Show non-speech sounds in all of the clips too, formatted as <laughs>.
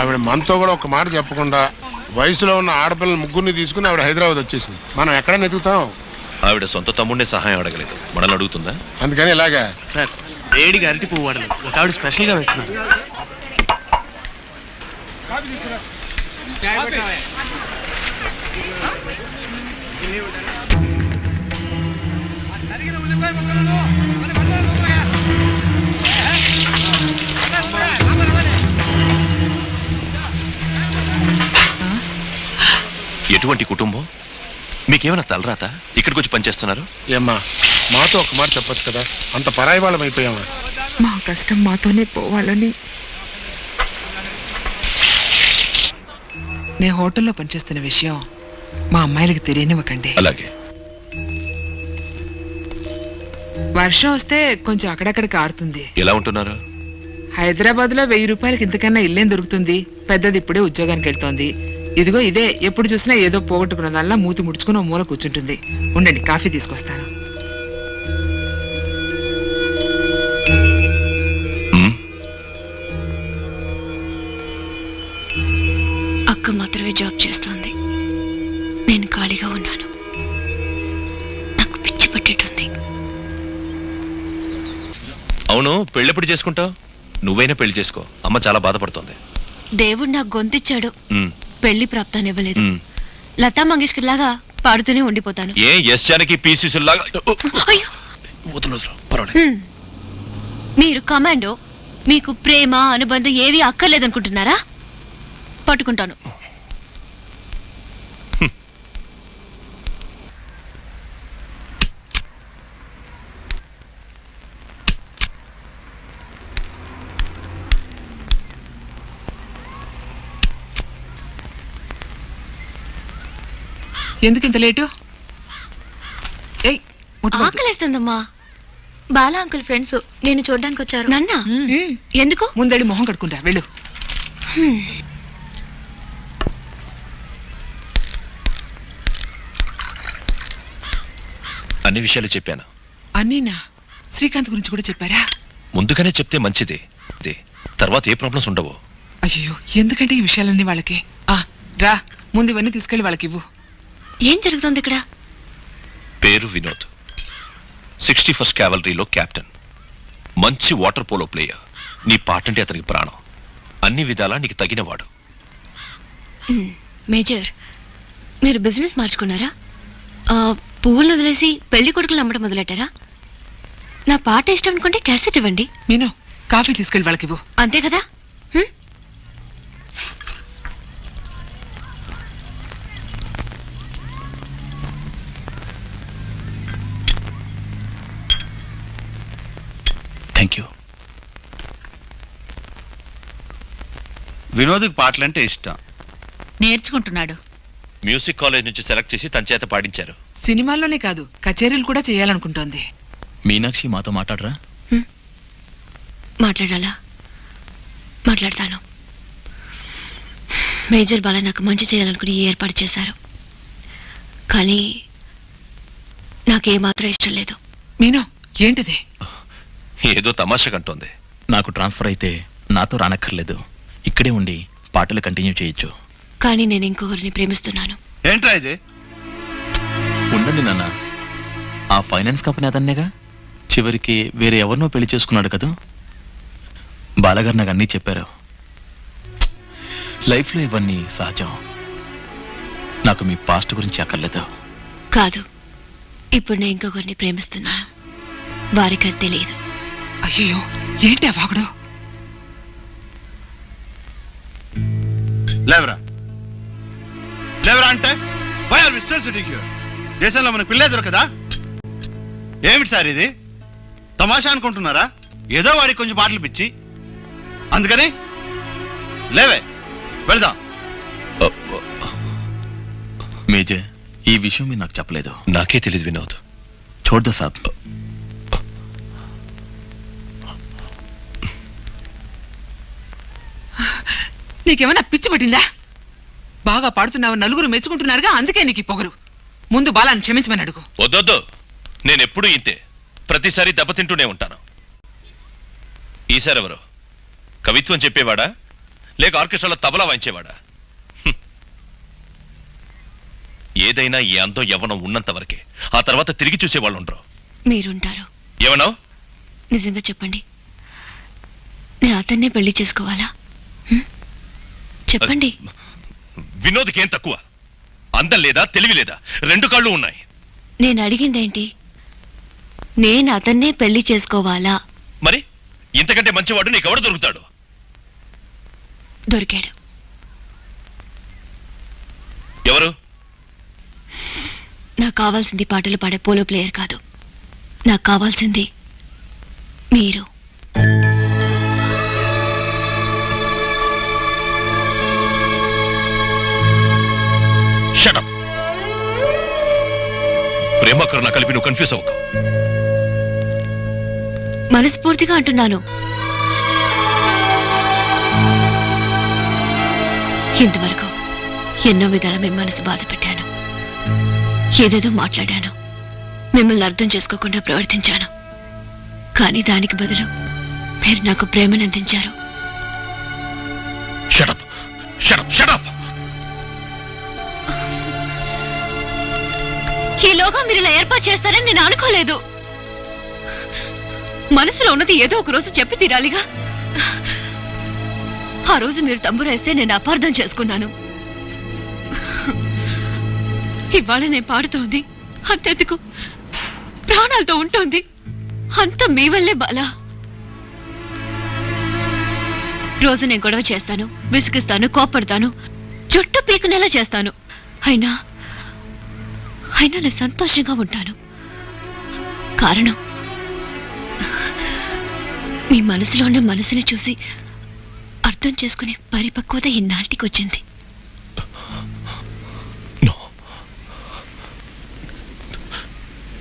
ఆవిడ మనతో కూడా ఒక మాట చెప్పకుండా వయసులో ఉన్న ఆడపిల్లల ముగ్గురిని తీసుకుని ఆవిడ హైదరాబాద్ వచ్చేసింది. మనం ఎక్కడ నెతుకుతాం ఆవిడ సొంత తమ్ముడినే సహాయం అడగలేదు. మనల్ని అడుగుతుందా? అందుకని ఇలాగా. సార్ వేడిగా అరటి పువ్వు వడలు ఒక ఆవిడ స్పెషల్గా వేస్తున్నారు. ఎటువంటి కుటుంబం? మీకేమైనా తలరాత? ఇక్కడికి వచ్చి పనిచేస్తున్నారు? ఏమ్మా మాతో ఒక మాట చెప్పొచ్చు కదా? అంత పరాయి వాళ్ళం అయిపోయామా? మా కష్టం మాతోనే పోవాలని. నేను హోటల్లో పనిచేస్తున్న విషయం మా అమ్మాయిలకి తెలియనివ్వకండి. అలాగే. వర్షం వస్తే కొంచెం అక్కడక్కడ కారుతుంది. ఎలా ఉంటున్నారు? హైదరాబాద్లో వెయ్యి రూపాయలకి ఇంతకన్నా ఇల్లేం దొరుకుతుంది? పెద్దది ఇప్పుడే ఉద్యోగానికి వెళ్తోంది. ఇదిగో ఇదే ఎప్పుడు చూసినా ఏదో పోగొట్టుకున్నదల్లా మూతి ముడుచుకుని ఓ మూల కూర్చుంటుంది. ఉండండి కాఫీ తీసుకొస్తాను. అక్క మాత్రమే జాబ్ చేస్తోంది. నేను ఖాళీగా ఉన్నాను. నాకు పిచ్చి పట్టేటుంది అవును పెళ్ళెప్పుడు చేసుకుంటావు? నువ్వైనా పెళ్ళి చేసుకో. అమ్మ చాలా బాధపడుతోంది. దేవుడు నాకు గొంతిచ్చాడు. పెళ్ళి ప్రాప్తాన్ని ఇవ్వలేదు. లతా మంగేష్కర్ లాగా పాడుతూనే ఉండిపోతాను. A S Janaki. మీరు కమాండో మీకు ప్రేమ అనుబంధం ఏవి అక్కర్లేదనుకుంటున్నారా? పట్టుకుంటాను. ఎందుకు ఇంత లేటు? ఏయ్ ముట్టుకోవద్దు. ఆకలేస్తుందమ్మా. బాలా అంకుల్ ఫ్రెండ్స్ నేను చూడడానికి వచ్చారు. నన్నా? మ్మ్. ఎందుకు? ముందడి మొహం కడుకుంటా వెళ్ళు. అన్ని విషయాలు చెప్పాను. అన్నీనా? శ్రీకాంత్ గురించి కూడా చెప్పారా? ముందుగానే చెప్తే మంచిది. ఇది. తర్వాత ఏ ప్రాబ్లమ్స్ ఉండవు. అయ్యో ఎందుకంటే ఈ విషయాలన్నీ వాళ్ళకి. ఆ రా ముందు ఇవన్నీ తీసుకెళ్ళి వాళ్ళకి ఇవ్వు ఏం జరుగుతోంది ఇక్కడ? పేరు వినోద్. సిక్స్టీ ఫస్ట్ క్యావలరీలో కెప్టెన్ మంచి వాటర్ పోలో ప్లేయర్. నీ పాటంటే అతనికి ప్రాణం. అన్ని విధాలా నీకు తగినవాడు. మేజర్. మీరు బిజినెస్ మార్చుకున్నారా? పువ్వులను వదిలేసి పెళ్ళి కొడుకులు అమ్మడం మొదలెట్టారా? నా పాట ఇష్టం అనుకుంటే క్యాసెట్ ఇవ్వండి. మీను కాఫీ తీసుకెళ్ళి వాళ్ళకి ఇవ్వు అంతే కదా? వినోద్కి పాటలంటే ఇష్టం. నేర్చుకుంటున్నాడు. మ్యూజిక్ కాలేజ్ నుంచి సెలెక్ట్ చేసి తన చేత పాడించారు. సినిమాల్లోనే కాదు కచేరీలు కూడా చేయాలనుకుంటోంది. మీనాక్షి మాతో మాట్లాడరా? మాట్లాడాలా? మాట్లాడతాను. మేజర్ బాల నాకు మంచి చేయాలనుకుని ఏర్పాటు చేశారు. కానీ నాకేమాత్రం ఇష్టం లేదు. మీను ఏంటిది? ఏదో తమాషా కంటోంది. నాకు ట్రాన్స్ఫర్ అయితే నాతో రానక్కర్లేదు. ఇక్కడే ఉండి పాటలు కంటిన్యూ చేయొచ్చు. కానీ నేను ఇంకొకరిని ప్రేమిస్తున్నాను. ఏంట్రా ఇది? ఉండండి నాన్న. ఆ ఫైనాన్స్ కంపెనీ అతన్నేగా? చివరికి వేరే ఎవరినో పెళ్ళి చేసుకున్నాడు కదా? బాలగారు నాకు అన్నీ చెప్పారు. లైఫ్లో ఇవన్నీ సహజం. నాకు మీ పాస్ట్ గురించి అక్కర్లేదు. కాదు. ఇప్పుడు నేను ఇంకొకరిని ప్రేమిస్తున్నాను వారికి అది తెలియదు. అయ్యో ఏంటి ఆ వాగుడు? లేవరా? లేవరా అంటే? వై ఆర్ మిస్టర్ సిటీకి దేశంలో మనకు పిల్లే దొరకదా? ఏమిటి సార్ ఇది? తమాషా అనుకుంటున్నారా? ఏదో వాడికి కొంచెం పాటలు పిచ్చి. అందుకని లేవే వెళ్దాం. మేజర్ ఈ విషయం మీరు నాకు చెప్పలేదు. నాకే తెలియదు వినోద్. చూడదా సాబ్? నీకేమైనా పిచ్చి పట్టిందా? బాగా పాడుతున్నావు నలుగురు మెచ్చుకుంటున్నారుగా అందుకే నీకు ఈ పొగరు. ముందు బాలాన్ని క్షమించమని అడుగు. వద్దొద్దు నేను ఎప్పుడూ ఇంతే. ప్రతిసారి దెబ్బతింటూనే ఉంటాను. ఈసారెవరు? కవిత్వం చెప్పేవాడా? లేక ఆర్కెస్ట్రాలో తబలా వాయించేవాడా. ఏదైనా ఈ అందం యవ్వనం ఉన్నంత వరకే. ఆ తర్వాత తిరిగి చూసేవాళ్ళు ఉండరు మీరుంటారు. ఏమన్నావు నిజంగా చెప్పండి. నేను అతన్నే పెళ్ళి చేసుకోవాలా? చెప్పండి. వినోద్కి ఏం తక్కువ? అందం లేదా తెలివి లేదా? రెండు కాళ్ళు ఉన్నాయి. నేను అడిగిందేంటి? నేను అతన్నే పెళ్ళి చేసుకోవాలా? మరి ఇంతకంటే మంచివాడు నీకెవడు దొరుకుతాడు? దొరికాడు. ఎవరు? నాకు కావాల్సింది పాటలు పాడే పోలో ప్లేయర్ కాదు. నాకు కావాల్సింది మీరు. షటప్ ప్రేమ కరుణ కలిపి నువ్వు కన్ఫ్యూజ్ అవ్వకు. మనస్ఫూర్తిగా అంటున్నాను. ఇంతవరకు ఎన్నో విధాల మీ మనసు బాధ పెట్టాను. ఏదేదో మాట్లాడాను. మిమ్మల్ని అర్థం చేసుకోకుండా ప్రవర్తించాను. కానీ దానికి బదులు మీరు నాకు ప్రేమను అందించారు. షటప్ షటప్ షటప్ ఈలోగా మీరు ఇలా ఏర్పాటు చేస్తారని నేను అనుకోలేదు. మనసులో ఉన్నది ఏదో ఒక రోజు చెప్పి తీరాలిగా. ఆ రోజు మీరు తంబురేస్తే నేను అపార్థం చేసుకున్నాను. ఇవాళ నేను పాడుతోంది అంతెందుకు? ప్రాణాలతో ఉంటుంది. అంత మీ వల్లే బాలా. రోజు నేను గొడవ చేస్తాను విసిగిస్తాను కోపడతాను జుట్టు పీకునేలా చేస్తాను. అయినా అయినా నేను సంతోషంగా ఉంటాను. కారణం మీ మనసులో ఉన్న మనసుని చూసి అర్థం చేసుకునే పరిపక్వత ఇన్నాటికి వచ్చింది.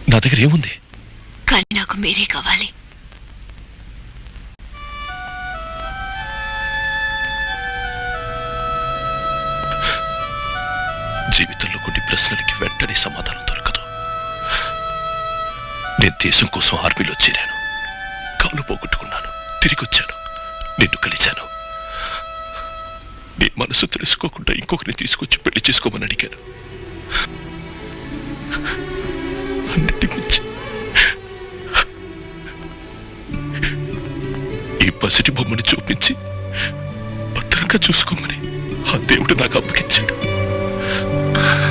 నో దగ్గర ఏముంది? కానీ నాకు మీరే కావాలి. జీవితంలో కొన్ని ప్రశ్నలకి వెంటనే సమాధానం దొరకదు. నేను దేశం కోసం ఆర్మీలో చేరాను. కాలు పోగొట్టుకున్నాను. తిరిగి వచ్చాను. నిన్ను కలిశాను. నీ మనసు తెలుసుకోకుండా ఇంకొకరిని తీసుకొచ్చి పెళ్ళి చేసుకోమని అడిగాను. అన్నిటి మించి ఈ పసిటి బొమ్మను చూపించి భద్రంగా చూసుకోమని ఆ దేవుడు నాకు అప్పగించాడు. Yeah. <laughs>